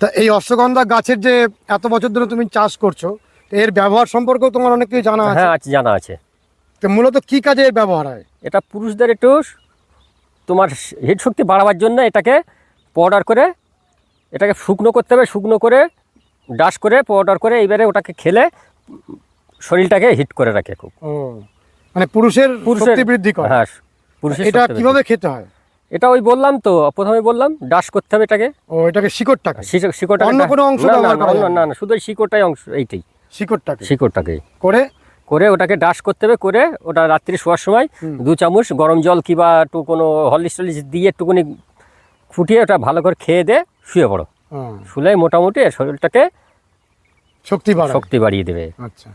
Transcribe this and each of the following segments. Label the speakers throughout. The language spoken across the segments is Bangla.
Speaker 1: তা এই অশ্বগন্ধা গাছের যে এত বছর ধরে তুমি চাষ করছ এর ব্যবহার সম্পর্কেও তোমার অনেক কিছু জানা আছে
Speaker 2: হ্যাঁ আছে? জানা আছে।
Speaker 1: তো মূলত কি কাজে এর ব্যবহার হয়?
Speaker 2: এটা পুরুষদের একটু তোমার হিট শক্তি বাড়াবার জন্য এটাকে পাউডার করে এটাকে শুকনো করতে হবে শুকনো করে ডাস করে পাউডার করে এইবারে ওটাকে খেলে শরীরটাকে হিট করে রাখে খুব।
Speaker 1: মানে পুরুষের
Speaker 2: পুরুষের
Speaker 1: শক্তি বৃদ্ধি করে।
Speaker 2: হ্যাঁ পুরুষের
Speaker 1: এটা কীভাবে খেতে হয়।
Speaker 2: এটা ওই বললাম তো প্রথমে বললাম ডাস করতে হবে এটাকে।
Speaker 1: ও এটাকে শিকড়টাকে?
Speaker 2: শিকড়- শিকড়টাকে
Speaker 1: অন্য কোনো অংশ
Speaker 2: না, না, না, শুধু শিকড়টাই অংশ এইটাই।
Speaker 1: শিকড়টাকে।
Speaker 2: শিকড়টাকে।
Speaker 1: করে?
Speaker 2: করে ওটাকে ডাস করতে হবে করে ওটা রাত্রি শোয়ার সময় দু চামচ গরম জল কিংবা একটু কোনো হলিস টলিস দিয়ে একটুখানি ফুটিয়ে ওটা ভালো করে খেয়ে দে শুয়ে পড়ো। শুলে মোটামুটি শরীরটাকে
Speaker 1: শক্তি বাড়ায়
Speaker 2: শক্তি বাড়িয়ে দেবে।
Speaker 1: আচ্ছা।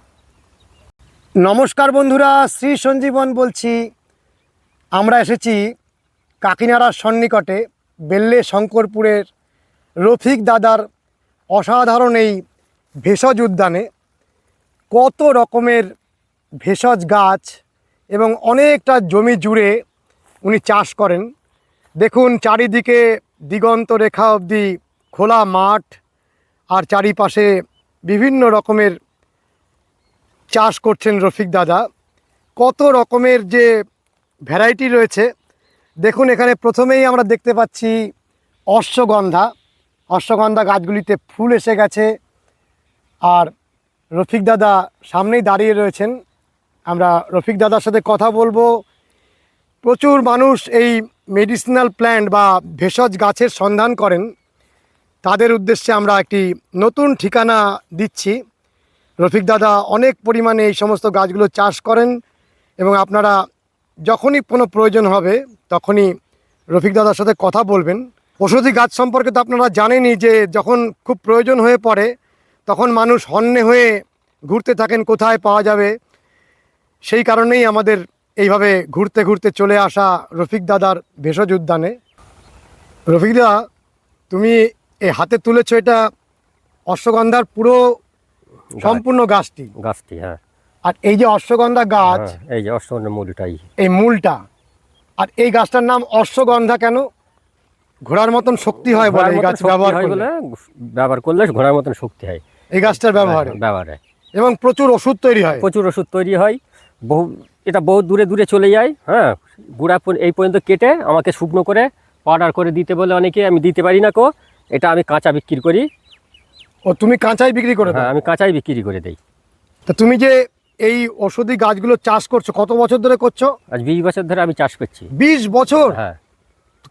Speaker 1: নমস্কার বন্ধুরা শ্রী সঞ্জীবন বলছি। আমরা এসেছি কাকিনাড়ার সন্নিকটে বেল্লে শঙ্করপুরের রফিক দাদার অসাধারণ এই ভেষজ উদ্যানে কত রকমের ভেষজ গাছ এবং অনেকটা জমি জুড়ে উনি চাষ করেন। দেখুন, চারিদিকে দিগন্ত রেখা অবধি খোলা মাঠ আর চারিপাশে বিভিন্ন রকমের চাষ করছেন রফিক দাদা। কত রকমের যে ভ্যারাইটি রয়েছে দেখুন, এখানে প্রথমেই আমরা দেখতে পাচ্ছি অশ্বগন্ধা। অশ্বগন্ধা গাছগুলিতে ফুল এসে গেছে। আর রফিক দাদা সামনেই দাঁড়িয়ে রয়েছেন। আমরা রফিক দাদার সাথে কথা বলব। প্রচুর মানুষ এই মেডিসিনাল প্ল্যান্ট বা ভেষজ গাছের সন্ধান করেন। তাদের উদ্দেশ্যে আমরা একটি নতুন ঠিকানা দিচ্ছি। রফিক দাদা অনেক পরিমাণে এই সমস্ত গাছগুলো চাষ করেন এবং আপনারা যখনই কোনো প্রয়োজন হবে তখনই রফিক দাদার সাথে কথা বলবেন। ওষুধি গাছ সম্পর্কে তো আপনারা জানেনই যে যখন খুব প্রয়োজন হয়ে পড়ে তখন মানুষ হন্যে হয়ে ঘুরতে থাকেন কোথায় পাওয়া যাবে। সেই কারণেই আমাদের এইভাবে ঘুরতে ঘুরতে চলে আসা রফিক দাদার ভেষজ উদ্যানে। রফিক দা তুমি এই হাতে তুলেছো এটা অশ্বগন্ধার পুরো সম্পূর্ণ গাছটি।
Speaker 2: গাছটি হ্যাঁ।
Speaker 1: আর এই যে অশ্বগন্ধা গাছ
Speaker 2: হ্যাঁ, এই যে অশ্বগন্ধা মূলটাই।
Speaker 1: এই মূলটা আর এই গাছটার নাম অশ্বগন্ধা কেন? ঘোড়ার মতন শক্তি হয় বলে এই গাছ ব্যবহার করলে।
Speaker 2: ব্যবহার করলে ঘোড়ার মতন শক্তি হয়।
Speaker 1: এই গাছটার ব্যবহার।
Speaker 2: ব্যবহার।
Speaker 1: হয় এবং প্রচুর ওষুধ তৈরি হয়।
Speaker 2: প্রচুর ওষুধ তৈরি হয়। বহু এটা বহু দূরে দূরে চলে যায় হ্যাঁ। গুঁড়া এই পর্যন্ত কেটে আমাকে শুকনো করে পাউডার করে দিতে বলে অনেকে আমি দিতে পারি না কো। এটা আমি কাঁচা বিক্রি করি।
Speaker 1: ও তুমি কাঁচাই বিক্রি করে
Speaker 2: হ্যাঁ আমি কাঁচাই বিক্রি করে দেই।
Speaker 1: তা তুমি যে এই ওষুধি গাছগুলো চাষ করছ? কত বছর ধরে করছ?
Speaker 2: আজ বিশ বছর ধরে আমি চাষ করছি।
Speaker 1: বিশ বছর?
Speaker 2: হ্যাঁ।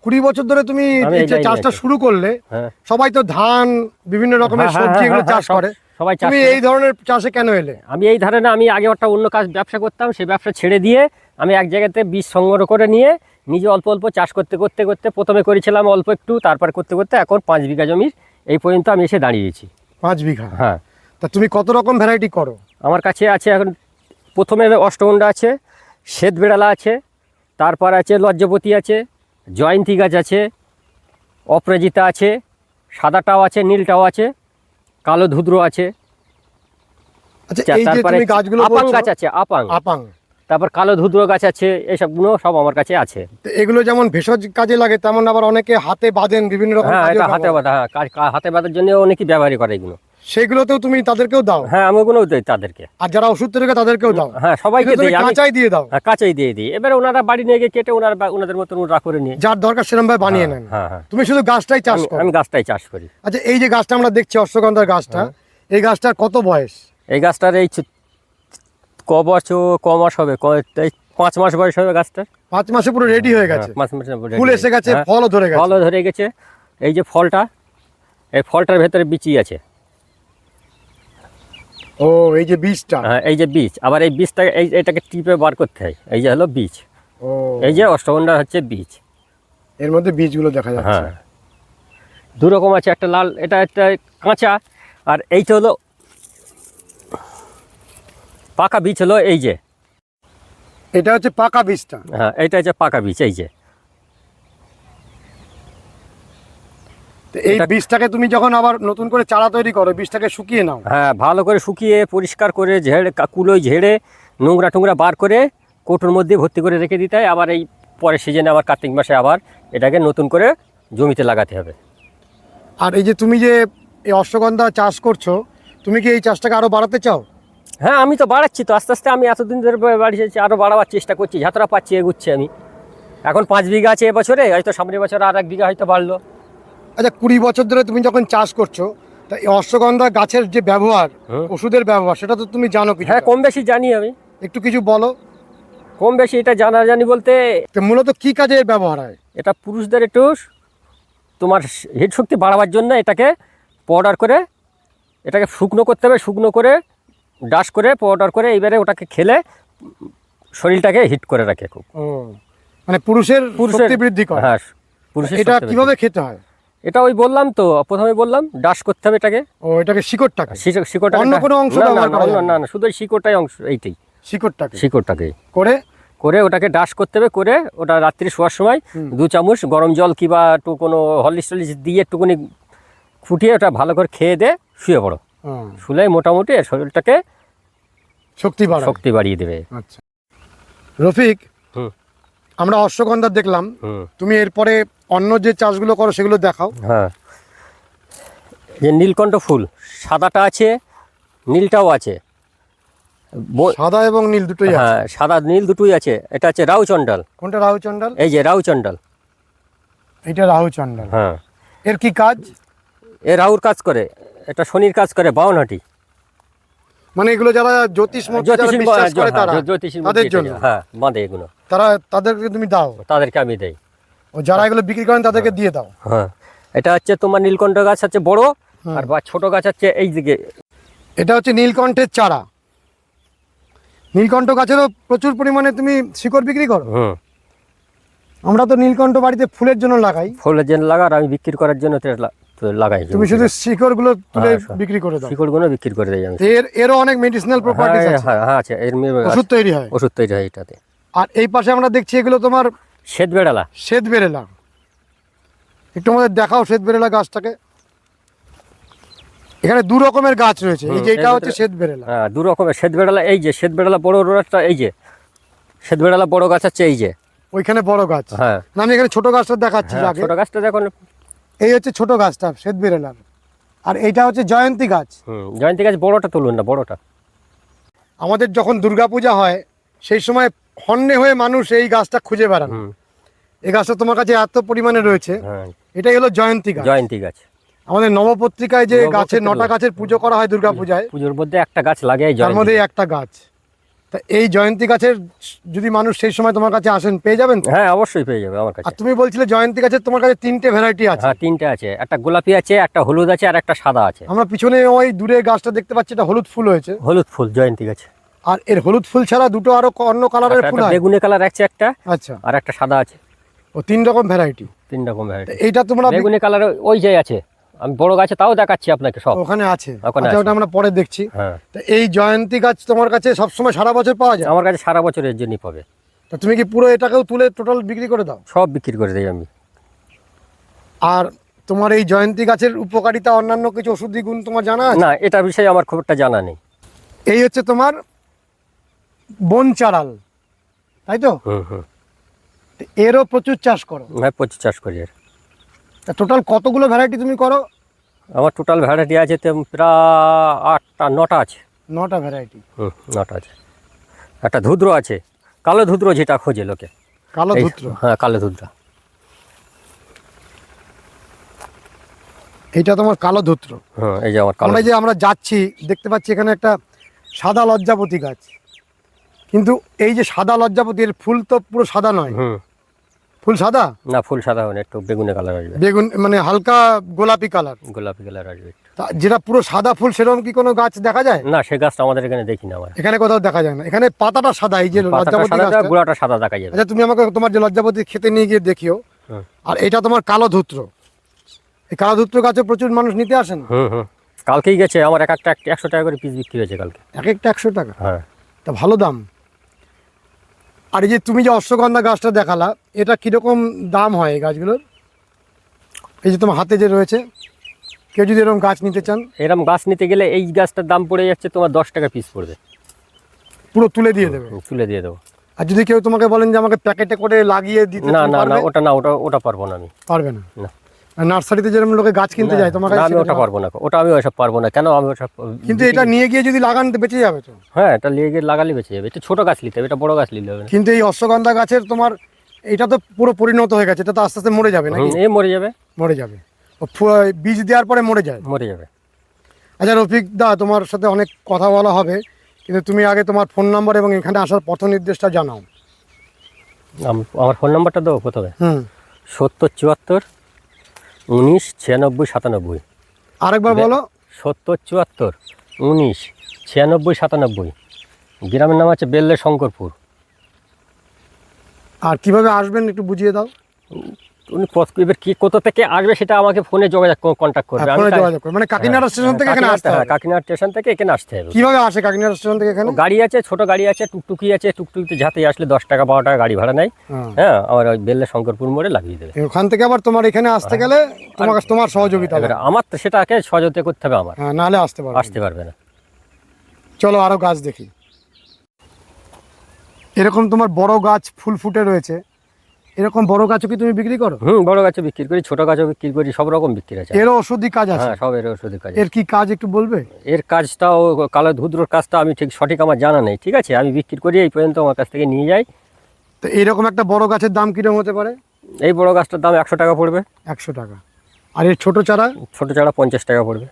Speaker 1: কুড়ি বছর ধরে তুমি চাষটা শুরু করলে
Speaker 2: হ্যাঁ।
Speaker 1: সবাই তো ধান বিভিন্ন রকমের
Speaker 2: হ্যাঁ, হ্যাঁ,
Speaker 1: সবজি এগুলো চাষ করে।
Speaker 2: সবাই
Speaker 1: তুমি এই ধরনের চাষে কেন এলে?
Speaker 2: আমি এই ধারণা আমি আগে একটা অন্য কাজ ব্যবসা করতাম সেই ব্যবসা ছেড়ে দিয়ে আমি এক জায়গাতে বীজ সংগ্রহ করে নিয়ে নিজে অল্প অল্প চাষ করতে করতে করতে প্রথমে করেছিলাম অল্প একটু তারপর করতে করতে এখন পাঁচ বিঘা জমির এই পর্যন্ত আমি এসে দাঁড়িয়েছি।
Speaker 1: পাঁচ বিঘা?
Speaker 2: হ্যাঁ।
Speaker 1: তা তুমি কত রকম ভ্যারাইটি করো?
Speaker 2: আমার কাছে আছে এখন প্রথমে অষ্টগন্ডা আছে শ্বেত বেড়ালা আছে তারপর আছে লজ্জপতি আছে জয়ন্তী গাছ আছে অপরাজিতা আছে সাদাটাও আছে নীলটাও আছে কালো ধুদ্র আছে।
Speaker 1: আচ্ছা যে
Speaker 2: তারপরে
Speaker 1: গাছগুলো
Speaker 2: আপাং গাছ আছে আপাং।
Speaker 1: আপাং।
Speaker 2: তারপর কালো ধুদ্র গাছ আছে এইসবগুলো সব আমার কাছে আছে।
Speaker 1: এগুলো যেমন ভেষজ কাজে লাগে তেমন আবার অনেকে হাতে বাঁধেন বিভিন্ন রকম
Speaker 2: হ্যাঁ এটা হাতে বাঁধা হ্যাঁ হাতে বাঁধার জন্য অনেকেই ব্যবহারই করে এগুলো।
Speaker 1: সেগুলোতেও তুমি তাদেরকেও দাও।
Speaker 2: হ্যাঁ আমি ওগুলোও দিই তাদেরকে।
Speaker 1: আর যারা ওষুধ তৈরি তাদেরকেও দাও।
Speaker 2: হ্যাঁ সবাইকে দিই
Speaker 1: কাঁচাই দিয়ে দাও।
Speaker 2: হ্যাঁ, কাঁচাই দিয়ে দিই। এবার ওনারা বাড়ি নিয়ে গিয়ে কেটে ওনারা ওনাদের মতন ওরা করে নিয়ে
Speaker 1: যার দরকার সেরকম ভাবে বানিয়ে নেন।
Speaker 2: হ্যাঁ হ্যাঁ।
Speaker 1: তুমি শুধু গাছটাই চাষ করো।
Speaker 2: আমি গাছটাই চাষ করি।
Speaker 1: আচ্ছা এই যে গাছটা আমরা দেখছি অশ্বগন্ধার গাছটা
Speaker 2: হ্যাঁ।
Speaker 1: এই গাছটার কত বয়স?
Speaker 2: এই গাছটার এই ক বছর ক মাস হবে এই পাঁচ মাস বয়স হবে গাছটার।
Speaker 1: পাঁচ মাসে পুরো রেডি হয়ে গেছে।
Speaker 2: হ্যাঁ, পাঁচ মাস
Speaker 1: ফুল এসে গেছে
Speaker 2: হ্যাঁ,
Speaker 1: ফলও ধরে গেছে।
Speaker 2: ফলও ধরে গেছে। এই যে ফলটা এই ফলটার ভেতরে বিচি আছে।
Speaker 1: ও এই যে বীজটা?
Speaker 2: হ্যাঁ এই যে বীজ। আবার এই বীজটা এই এটাকে টিপে বার করতে হয়। এই যে হলো বীজ।
Speaker 1: ও।
Speaker 2: এই যে অষ্টগন্ডা হচ্ছে বীজ।
Speaker 1: এর মধ্যে বীজগুলো দেখা যাচ্ছে।
Speaker 2: হ্যাঁ। দু রকম আছে একটা লাল এটা একটা কাঁচা আর এইটা হলো পাকা বীজ হলো এই যে।
Speaker 1: এটা হচ্ছে পাকা বীজটা।
Speaker 2: হ্যাঁ এইটা হচ্ছে পাকা বীজ এই যে।
Speaker 1: এই বীজটাকে তুমি যখন আবার নতুন করে চারা তৈরি করো বীজটাকে শুকিয়ে নাও।
Speaker 2: হ্যাঁ ভালো করে শুকিয়ে পরিষ্কার করে ঝেড়ে কুলোয় ঝেড়ে নোংরা টোংরা বার করে কোটোর মধ্যে ভর্তি করে রেখে দিতে হয়। আবার এই পরের সিজনে আবার কার্তিক মাসে আবার এটাকে নতুন করে জমিতে লাগাতে হবে।
Speaker 1: আর এই যে তুমি যে এই অশ্বগন্ধা চাষ করছ তুমি কি এই চাষটাকে আরও বাড়াতে চাও?
Speaker 2: হ্যাঁ আমি তো বাড়াচ্ছি তো। আস্তে আস্তে আমি এতদিন ধরে বাড়িয়েছি আরও বাড়াবার চেষ্টা করছি। যতটা পাচ্ছি এগুচ্ছি আমি। এখন পাঁচ বিঘা আছে এবছরে হয়তো সামনের বছর আর এক বিঘা হয়তো বাড়লো।
Speaker 1: আচ্ছা কুড়ি বছর ধরে তুমি যখন চাষ করছ তা এই অশ্বগন্ধা গাছের যে ব্যবহার
Speaker 2: হুম।
Speaker 1: ওষুধের ব্যবহার সেটা তো তুমি জানো কিছু।
Speaker 2: হ্যাঁ কম বেশি জানি আমি।
Speaker 1: একটু কিছু বলো।
Speaker 2: কম বেশি এটা জানা জানি বলতে
Speaker 1: তো মূলত কি কাজে এর ব্যবহার হয়?
Speaker 2: এটা পুরুষদের একটু তোমার হিট শক্তি বাড়াবার জন্য এটাকে পাউডার করে এটাকে শুকনো করতে হবে শুকনো করে ডাস করে পাউডার করে এইবারে ওটাকে খেলে শরীরটাকে হিট করে রাখে খুব।
Speaker 1: মানে পুরুষের
Speaker 2: পুরুষের
Speaker 1: বৃদ্ধি করে।
Speaker 2: হ্যাঁ পুরুষের
Speaker 1: এটা কীভাবে খেতে হয়।
Speaker 2: এটা ওই বললাম তো প্রথমে বললাম ডাস করতে হবে এটাকে।
Speaker 1: ও এটাকে শিকড়টাকে?
Speaker 2: শিকড়- শিকড়টা
Speaker 1: অন্য কোনো অংশ
Speaker 2: না, না, না, শুধু শিকড়টাই অংশ এইটাই।
Speaker 1: শিকড়টাকে।
Speaker 2: শিকড়টাকে।
Speaker 1: করে?
Speaker 2: করে ওটাকে ডাস করতে হবে করে ওটা রাত্রি শোয়ার সময় দু চামচ গরম জল কিংবা একটু কোনো হরলিক্স টলিক্স দিয়ে একটুখানি ফুটিয়ে ওটা ভালো করে খেয়ে দে শুয়ে পড়ো। শুলে মোটামুটি শরীরটাকে
Speaker 1: শক্তি বাড়ায়
Speaker 2: শক্তি বাড়িয়ে দেবে।
Speaker 1: আচ্ছা। রফিক
Speaker 2: হুম।
Speaker 1: আমরা অশ্বগন্ধা দেখলাম। তুমি এরপরে অন্য যে চাষগুলো করো সেগুলো দেখাও।
Speaker 2: হ্যাঁ। যে নীলকণ্ঠ ফুল সাদাটা আছে নীলটাও আছে।
Speaker 1: সাদা এবং নীল দুটোই
Speaker 2: হ্যাঁ সাদা নীল দুটোই আছে। এটা আছে রাউচন্ডাল
Speaker 1: কোনটা রাহু চন্ডাল
Speaker 2: এই যে রাউচন্ডাল
Speaker 1: এটা রাহু চন্ডাল
Speaker 2: হ্যাঁ।
Speaker 1: এর কি কাজ?
Speaker 2: এ রাহুর কাজ করে। এটা শনির কাজ করে বাউনহাটি।
Speaker 1: মানে এগুলো যারা জ্যোতিষ
Speaker 2: জ্যোতিষ হ্যাঁ,
Speaker 1: তারা
Speaker 2: জ্যোতিষী
Speaker 1: তাদের জন্য।
Speaker 2: হ্যাঁ বাঁধে এগুলো।
Speaker 1: তারা তাদেরকে তুমি দাও।
Speaker 2: তাদেরকে আমি দেই।
Speaker 1: ও যারা এগুলো বিক্রি করেন তাদেরকে দিয়ে দাও।
Speaker 2: হ্যাঁ। এটা হচ্ছে তোমার নীলকণ্ঠ গাছ হচ্ছে বড় আর বা ছোট গাছ হচ্ছে এই দিকে।
Speaker 1: এটা হচ্ছে নীলকণ্ঠের চারা। নীলকণ্ঠ গাছেরও প্রচুর পরিমাণে তুমি শিকড় বিক্রি করো। আমরা তো নীলকণ্ঠ বাড়িতে ফুলের জন্য লাগাই।
Speaker 2: ফুলের জন্য লাগা আর আমি বিক্রি করার জন্য তো লাগাই।
Speaker 1: তুমি শুধু শিকড়গুলো তুলে
Speaker 2: হ্যাঁ,
Speaker 1: বিক্রি করে দাও।
Speaker 2: শিকড়গুলো বিক্রি করে আমি।
Speaker 1: এর এরও অনেক মেডিসিনাল
Speaker 2: হ্যাঁ
Speaker 1: আছে।
Speaker 2: হ্যাঁ হ্যাঁ আছে। এর
Speaker 1: ওষুধ তৈরি হয়।
Speaker 2: ওষুধ তৈরি হয় এটাতে।
Speaker 1: আর এই পাশে আমরা দেখছি এগুলো তোমার
Speaker 2: শ্বেত বেড়ালা
Speaker 1: শ্বেত বেরেলা একটু আমাদের দেখাও শ্বেত বেরেলা গাছটাকে। এখানে দু রকমের গাছ রয়েছে। এই যে এটা হচ্ছে শ্বেত বেরেলা
Speaker 2: হ্যাঁ দু রকমের। শ্বেত বেড়ালা এই যে শ্বেত বেড়ালা বড় রোডটা এই যে। শ্বেত বেড়ালা বড় গাছ হচ্ছে এই যে।
Speaker 1: ওইখানে বড় গাছ।
Speaker 2: হ্যাঁ।
Speaker 1: না আমি এখানে ছোট গাছটা দেখাচ্ছি
Speaker 2: হ্যাঁ,
Speaker 1: আগে।
Speaker 2: ছোট গাছটা দেখুন।
Speaker 1: এই হচ্ছে ছোট গাছটা শ্বেত বেরেলার আর এইটা হচ্ছে জয়ন্তী গাছ।
Speaker 2: জয়ন্তী গাছ বড়টা তুলুন না বড়টা।
Speaker 1: আমাদের যখন দুর্গাপূজা হয় সেই সময় হন্যে হয়ে মানুষ এই গাছটা খুঁজে বেড়ান এই গাছটা তোমার কাছে এত পরিমাণে রয়েছে।
Speaker 2: হ্যাঁ।
Speaker 1: এটাই হলো জয়ন্তী গাছ।
Speaker 2: জয়ন্তী গাছ।
Speaker 1: আমাদের নবপত্রিকায় যে গাছের নটা গাছের পুজো করা হয় দুর্গাপূজায়
Speaker 2: পুজোর মধ্যে একটা গাছ লাগে
Speaker 1: তার মধ্যে একটা গাছ। তা এই জয়ন্তী গাছের যদি মানুষ সেই সময় তোমার কাছে আসেন পেয়ে যাবেন?
Speaker 2: হ্যাঁ অবশ্যই পেয়ে যাবে আমার কাছে।
Speaker 1: আর তুমি বলছিলে জয়ন্তী গাছের তোমার কাছে তিনটে ভ্যারাইটি আছে।
Speaker 2: হ্যাঁ তিনটে আছে। একটা গোলাপি আছে একটা হলুদ আছে আর একটা সাদা আছে।
Speaker 1: আমরা পিছনে ওই দূরে গাছটা দেখতে পাচ্ছি এটা হলুদ ফুল হয়েছে।
Speaker 2: হলুদ ফুল জয়ন্তী গাছ।
Speaker 1: আর এর হলুদ ফুল ছাড়া দুটো আরও অন্য কালারের
Speaker 2: একটা
Speaker 1: ফুল হয়
Speaker 2: বেগুনি কালার আছে একটা
Speaker 1: আচ্ছা।
Speaker 2: আর একটা সাদা আছে।
Speaker 1: ও তিন রকম ভ্যারাইটি
Speaker 2: তিন রকম ভ্যারাইটি
Speaker 1: এইটা তোমরা
Speaker 2: বেগুনি কালার ওই যে আছে আমি বড় গাছে তাও দেখাচ্ছি আপনাকে সব।
Speaker 1: ওখানে আছে।
Speaker 2: ওখানে
Speaker 1: আচ্ছা
Speaker 2: আছে।
Speaker 1: ওটা আমরা পরে দেখছি।
Speaker 2: হ্যাঁ।
Speaker 1: তা এই জয়ন্তী গাছ তোমার কাছে সবসময় সারা বছর পাওয়া যায়?
Speaker 2: আমার কাছে সারা বছর এর জন্যই পাবে।
Speaker 1: তা তুমি কি পুরো এটাকেও তুলে টোটাল বিক্রি করে দাও?
Speaker 2: সব বিক্রি করে দিই আমি।
Speaker 1: আর তোমার এই জয়ন্তী গাছের উপকারিতা অন্যান্য কিছু ওষুধি গুণ তোমার জানা আছে?
Speaker 2: না এটার বিষয়ে আমার খুব একটা জানা নেই।
Speaker 1: এই হচ্ছে তোমার বন চারাল তাই তো?
Speaker 2: হুম হুম।
Speaker 1: তো এরও প্রচুর চাষ করো।
Speaker 2: আমি প্রচুর চাষ করি এর।
Speaker 1: টোটাল কতগুলো ভ্যারাইটি তুমি করো?
Speaker 2: আমার টোটাল ভ্যারাইটি আছে প্রায় আটটা নটা আছে।
Speaker 1: নটা ভ্যারাইটি
Speaker 2: হুম নটা আছে। একটা ধুদ্র আছে কালো ধুদ্র যেটা খোঁজে লোকে।
Speaker 1: কালো ধুত্র
Speaker 2: হ্যাঁ কালো ধুদ্রা।
Speaker 1: এইটা তোমার কালো ধুত্র
Speaker 2: হ্যাঁ এই যে আমার কালো
Speaker 1: যে আমরা যাচ্ছি দেখতে পাচ্ছি এখানে একটা সাদা লজ্জাপতি গাছ। কিন্তু এই যে সাদা লজ্জাপতি এর ফুল তো পুরো সাদা নয়।
Speaker 2: হুম।
Speaker 1: ফুল সাদা?
Speaker 2: না ফুল সাদা না একটু বেগুনি কালার আসবে।
Speaker 1: বেগুন মানে হালকা গোলাপি কালার
Speaker 2: গোলাপি কালার আসবে
Speaker 1: তা যেটা পুরো সাদা ফুল সেরকম কি কোনো গাছ দেখা যায়?
Speaker 2: না সে গাছটা আমাদের এখানে দেখি না আমরা।
Speaker 1: এখানে কোথাও দেখা যায় না। এখানে পাতাটা সাদা এই যে লজ্জাপতি গাছটা।
Speaker 2: গোড়াটা সাদা দেখা যায়।
Speaker 1: আচ্ছা তুমি আমাকে তোমার যে লজ্জাপতি খেতে নিয়ে গিয়ে দেখিও। আর এটা তোমার কালো ধূত্র। এই কালো ধূত্র গাছে প্রচুর মানুষ নিতে আসেন?
Speaker 2: হুম হুম। কালকেই গেছে আমার এক একটা এক- একশো টাকা করে পিস বিক্রি হয়েছে কালকে।
Speaker 1: এক একটা একশো টাকা?
Speaker 2: হ্যাঁ।
Speaker 1: তা ভালো দাম। আর এই যে তুমি যে অশ্বগন্ধা গাছটা দেখালা এটা কীরকম দাম হয় এই গাছগুলোর? এই যে তোমার হাতে যে রয়েছে কেউ যদি এরকম গাছ নিতে চান।
Speaker 2: এরকম গাছ নিতে গেলে এই গাছটার দাম পড়ে যাচ্ছে তোমার দশ টাকা পিস পড়বে।
Speaker 1: পুরো তুলে দিয়ে দেবে?
Speaker 2: তুলে দিয়ে দেবো।
Speaker 1: আর যদি কেউ তোমাকে বলেন যে আমাকে প্যাকেটে করে লাগিয়ে দিতে
Speaker 2: না না না ওটা না ওটা ওটা পারব না আমি।
Speaker 1: পারবে না?
Speaker 2: না।
Speaker 1: নার্সারিতে যেরকম লোকে গাছ কিনতে যায় তোমার
Speaker 2: না,
Speaker 1: কাছে
Speaker 2: আমি ওটা পারব না ওটা আমি ওসব পারব না কেন আমি ওসব
Speaker 1: কিন্তু এটা নিয়ে গিয়ে যদি লাগান বেঁচে যাবে তো।
Speaker 2: হ্যাঁ এটা নিয়ে গিয়ে লাগালে বেঁচে যাবে এটা ছোট গাছ নিতে হবে এটা বড় গাছ নিতে হবে
Speaker 1: কিন্তু এই অশ্বগন্ধা গাছের তোমার এটা তো পুরো পরিণত হয়ে গেছে এটা তো আস্তে আস্তে মরে যাবে নাকি?
Speaker 2: এ মরে যাবে।
Speaker 1: মরে যাবে। বীজ দেওয়ার পরে মরে যায়।
Speaker 2: মরে যাবে।
Speaker 1: আচ্ছা রফিক দা তোমার সাথে অনেক কথা বলা হবে কিন্তু তুমি আগে তোমার ফোন নাম্বার এবং এখানে আসার পথ নির্দেশটা জানাও।
Speaker 2: আমার ফোন নাম্বারটা দেবো প্রথমে।
Speaker 1: হুম।
Speaker 2: সত্তর চুয়াত্তর উনিশ ছিয়ানব্বই সাতানব্বই।
Speaker 1: আরেকবার বলো।
Speaker 2: সত্তর চুয়াত্তর উনিশ ছিয়ানব্বই সাতানব্বই। গ্রামের নাম আছে বেল্লে শঙ্করপুর।
Speaker 1: আর কীভাবে আসবেন একটু বুঝিয়ে দাও।
Speaker 2: উনি এবার কি কোথা থেকে আসবে সেটা আমাকে ফোনে যোগাযোগ কন্ট্যাক্ট করবে।
Speaker 1: হ্যাঁ, ফোনে যোগাযোগ মানে কাকিনাড়া স্টেশন থেকে এখানে আসতে
Speaker 2: হ্যাঁ,
Speaker 1: হবে?
Speaker 2: কাকিনাড়া স্টেশন থেকে এখানে আসতে হবে।
Speaker 1: কীভাবে আসে কাকিনাড়া স্টেশন থেকে এখানে?
Speaker 2: গাড়ি আছে ছোট গাড়ি আছে টুকটুকি আছে টুকটুকিতে যাতে আসলে দশ টাকা বারো টাকা গাড়ি ভাড়া নেয়।
Speaker 1: হ্যাঁ।
Speaker 2: হ্যাঁ আমার ওই বেল্লে শঙ্করপুর মোড়ে লাগিয়ে দেবে।
Speaker 1: ওখান থেকে আবার তোমার এখানে আসতে গেলে তোমার তোমার সহযোগিতা লাগবে।
Speaker 2: আমার তো সেটাকে সহযোগিতা করতে হবে আমার।
Speaker 1: হ্যাঁ নাহলে আসতে পারবে
Speaker 2: আসতে পারবে না।
Speaker 1: চলো আরও গাছ দেখি। এরকম তোমার বড় গাছ ফুল ফুটে রয়েছে। এরকম বড় গাছও কি তুমি বিক্রি করো?
Speaker 2: হুম বড় গাছও বিক্রি করি ছোট গাছও বিক্রি করি সব রকম বিক্রি আছে।
Speaker 1: এর ওষুধি কাজ আছে?
Speaker 2: হ্যাঁ সব এর ওষুধের কাজ
Speaker 1: এর কি কাজ একটু বলবে?
Speaker 2: এর কাজটাও কালো ধুদ্রর কাজটা আমি ঠিক সঠিক আমার জানা নেই ঠিক আছে? আমি বিক্রি করি এই পর্যন্ত আমার কাছ থেকে নিয়ে যাই।
Speaker 1: তো এরকম একটা বড় গাছের দাম কীরকম হতে পারে?
Speaker 2: এই বড় গাছটার দাম একশো টাকা পড়বে।
Speaker 1: একশো টাকা। আর এর ছোট চারা?
Speaker 2: ছোট চারা পঞ্চাশ টাকা পড়বে।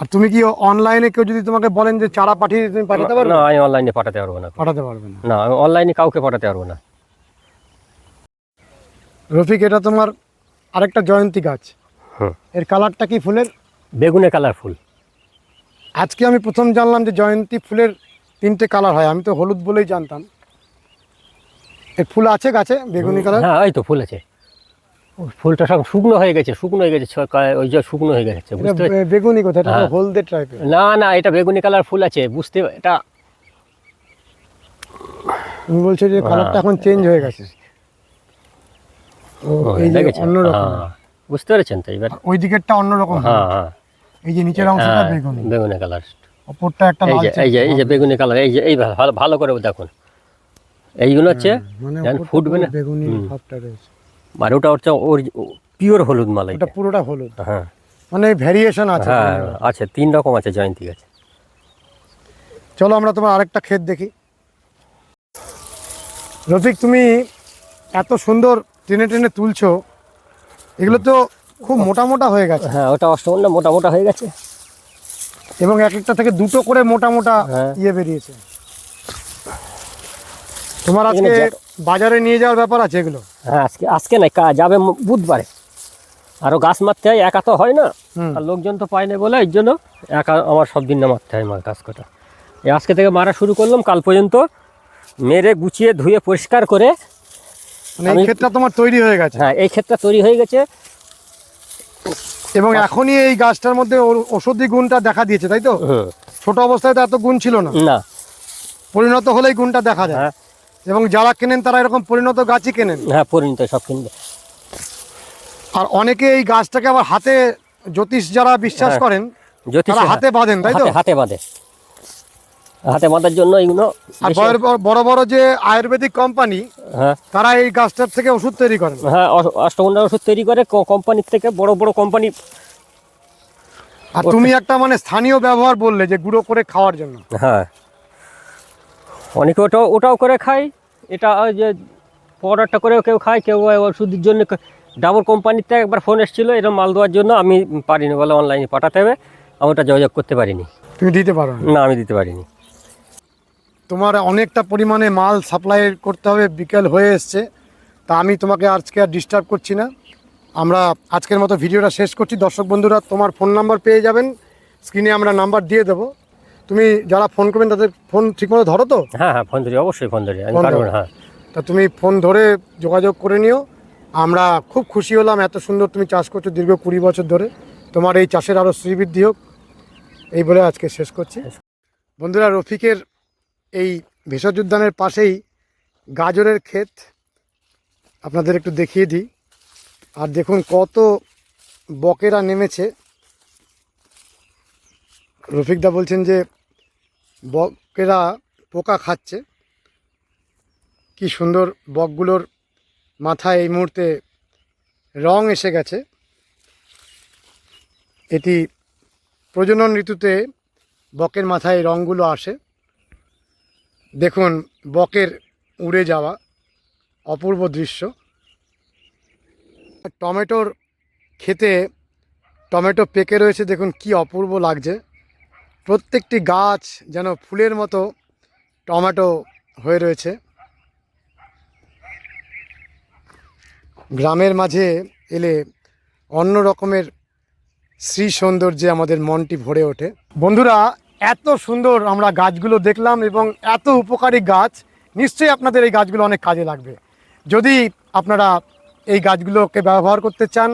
Speaker 1: আর তুমি কি অনলাইনে কেউ যদি তোমাকে বলেন যে চারা পাঠিয়ে তুমি পাঠাতে পারবে?
Speaker 2: না আমি অনলাইনে পাঠাতে পারব না।
Speaker 1: পাঠাতে পারবে না।
Speaker 2: না আমি অনলাইনে কাউকে পাঠাতে পারব না।
Speaker 1: রফিক এটা তোমার আরেকটা জয়ন্তী গাছ।
Speaker 2: হুম
Speaker 1: এর কালারটা কি ফুলের?
Speaker 2: বেগুনে কালার ফুল।
Speaker 1: আজকে আমি প্রথম জানলাম যে জয়ন্তী ফুলের তিনটে কালার হয় আমি তো হলুদ বলেই জানতাম। এর ফুল আছে গাছে বেগুনি কালার?
Speaker 2: হ্যাঁ এই তো ফুল আছে। ও ফুলটা সব শুকনো হয়ে গেছে শুকনো হয়ে গেছে ওই যে শুকনো হয়ে গেছে
Speaker 1: বেগুনি কোথায় এটা
Speaker 2: হ্যাঁ।
Speaker 1: হলদে টাইপের
Speaker 2: না না এটা বেগুনি কালার ফুল আছে বুঝতে এটা
Speaker 1: তুমি বলছো যে কালারটা এখন চেঞ্জ হয়ে গেছে। অন্যরকম
Speaker 2: হ্যাঁ, বুঝতে পেরেছেন তো এবার?
Speaker 1: ওই দিকেরটা অন্যরকম
Speaker 2: হ্যাঁ হ্যাঁ।
Speaker 1: এই যে নিচের অংশটা
Speaker 2: হ্যাঁ,
Speaker 1: বেগুনি।
Speaker 2: বেগুনি কালার
Speaker 1: অপরটা একটা লালচে
Speaker 2: এই যে এই যে বেগুনি কালার এই যে এই ভালো- ভালো করে দেখুন। এইগুলো হচ্ছে
Speaker 1: মানে
Speaker 2: ফুটবে না?
Speaker 1: বেগুনি ভাবটা রয়েছে।
Speaker 2: আর ওটা হচ্ছে ওর পিওর হলুদ মালাই।
Speaker 1: ওটা পুরোটা হলুদ।
Speaker 2: হ্যাঁ।
Speaker 1: মানে ভ্যারিয়েশন আছে
Speaker 2: হ্যাঁ আছে তিন রকম আছে জয়ন্তী গাছ।
Speaker 1: চলো আমরা তোমার আরেকটা ক্ষেত দেখি। রফিক তুমি এত সুন্দর টেনে টেনে তুলছো এগুলো তো খুব মোটা মোটা হয়ে গেছে।
Speaker 2: হ্যাঁ ওটা অষ্টমন্ডা মোটা মোটা হয়ে গেছে।
Speaker 1: এবং এক একটা থেকে দুটো করে মোটা মোটা
Speaker 2: হ্যাঁ।
Speaker 1: ইয়ে বেরিয়েছে। তোমার আজকে বাজারে নিয়ে যাওয়ার ব্যাপার আছে এগুলো?
Speaker 2: হ্যাঁ আজকে আজকে নাই কা যাবে বুধবারে। আরও গাছ মারতে হয় একা তো হয় না। আর লোকজন তো পায় না বলে এই জন্য একা আমার সব দিন না মারতে হয় আমার গাছ কটা। এই আজকে থেকে মারা শুরু করলাম কাল পর্যন্ত মেরে গুছিয়ে ধুয়ে পরিষ্কার করে
Speaker 1: এই ক্ষেতটা তোমার তৈরি হয়ে গেছে।
Speaker 2: হ্যাঁ এই ক্ষেতটা তৈরি হয়ে গেছে।
Speaker 1: এবং এখনই এই গাছটার মধ্যে ঔষধি গুণটা দেখা দিয়েছে তাই তো? ছোট অবস্থায় তো এত গুণ ছিল না।
Speaker 2: না।
Speaker 1: পরিণত হলেই গুণটা দেখা যায়।
Speaker 2: হ্যাঁ।
Speaker 1: এবং যারা কেনেন তারা এরকম পরিণত গাছই কেনেন।
Speaker 2: হ্যাঁ পরিণত সব কিনবে।
Speaker 1: আর অনেকে এই গাছটাকে আবার হাতে জ্যোতিষ যারা বিশ্বাস
Speaker 2: হ্যাঁ।
Speaker 1: করেন
Speaker 2: জ্যোতিষ
Speaker 1: হাতে বাঁধেন তাই তো?
Speaker 2: হাতে বাঁধে। হাতে বাঁধার জন্য এইগুলো
Speaker 1: আর বড় বড়- যে আয়ুর্বেদিক কোম্পানি
Speaker 2: হ্যাঁ।
Speaker 1: তারা এই গাছটার থেকে ওষুধ তৈরি করেন
Speaker 2: হ্যাঁ অষ্টমন্ডা ওষুধ তৈরি করে কোম্পানির থেকে বড় বড় কোম্পানি
Speaker 1: আর তুমি একটা মানে স্থানীয় ব্যবহার বললে যে গুঁড়ো করে খাওয়ার জন্য।
Speaker 2: হ্যাঁ। অনেকে ওটাও ওটাও করে খায়। এটা যে পাউডারটা করেও কেউ খায় কেউ ওষুধের জন্য ডাবল কোম্পানিতে একবার ফোন এসেছিল এরকম মাল দেওয়ার জন্য আমি পারিনি বলে অনলাইনে পাঠাতে হবে। আমি ওটা যোগাযোগ করতে পারিনি।
Speaker 1: তুমি দিতে পারো। না
Speaker 2: আমি দিতে পারিনি।
Speaker 1: তোমার অনেকটা পরিমাণে মাল সাপ্লাই করতে হবে বিকেল হয়ে এসছে। তা আমি তোমাকে আজকে আর ডিস্টার্ব করছি না। আমরা আজকের মতো ভিডিওটা শেষ করছি। দর্শক বন্ধুরা তোমার ফোন নাম্বার পেয়ে যাবেন। স্ক্রিনে আমরা নাম্বার দিয়ে দেবো। তুমি যারা ফোন করবেন তাদের ফোন ঠিকমতো ধরো তো?
Speaker 2: হ্যাঁ হ্যাঁ ফোন ধরি অবশ্যই ফোন ধরি হ্যাঁ।
Speaker 1: তা তুমি ফোন ধরে যোগাযোগ করে নিও। আমরা খুব খুশি হলাম এত সুন্দর তুমি চাষ করছ দীর্ঘ কুড়ি বছর ধরে। তোমার এই চাষের আরও শ্রীবৃদ্ধি হোক। এই বলে আজকে শেষ করছি। বন্ধুরা রফিকের এই ভেষজ উদ্যানের পাশেই গাজরের ক্ষেত। আপনাদের একটু দেখিয়ে দিই। আর দেখুন কত বকেরা নেমেছে। রফিকদা বলছেন যে বকেরা পোকা খাচ্ছে। কি সুন্দর বকগুলোর মাথায় এই মুহূর্তে রং এসে গেছে। এটি প্রজনন ঋতুতে বকের মাথায় রঙগুলো আসে। দেখুন, বকের উড়ে যাওয়া অপূর্ব দৃশ্য। টমেটোর খেতে টমেটো পেকে রয়েছে, দেখুন কি অপূর্ব লাগছে। প্রত্যেকটি গাছ যেন ফুলের মতো টমেটো হয়ে রয়েছে। গ্রামের মাঝে এলে অন্য রকমের শ্রী সৌন্দর্যে আমাদের মনটি ভরে ওঠে। বন্ধুরা এত সুন্দর আমরা গাছগুলো দেখলাম এবং এত উপকারী গাছ, নিশ্চয়ই আপনাদের এই গাছগুলো অনেক কাজে লাগবে। যদি আপনারা এই গাছগুলোকে ব্যবহার করতে চান,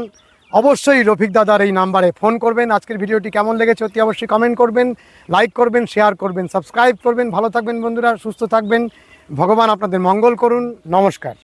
Speaker 1: অবশ্যই রফিক দাদার এই নাম্বারে ফোন করবেন। আজকের ভিডিওটি কেমন লেগেছে অতি অবশ্যই কমেন্ট করবেন লাইক করবেন শেয়ার করবেন সাবস্ক্রাইব করবেন। ভালো থাকবেন বন্ধুরা, সুস্থ থাকবেন। ভগবান আপনাদের মঙ্গল করুন। নমস্কার।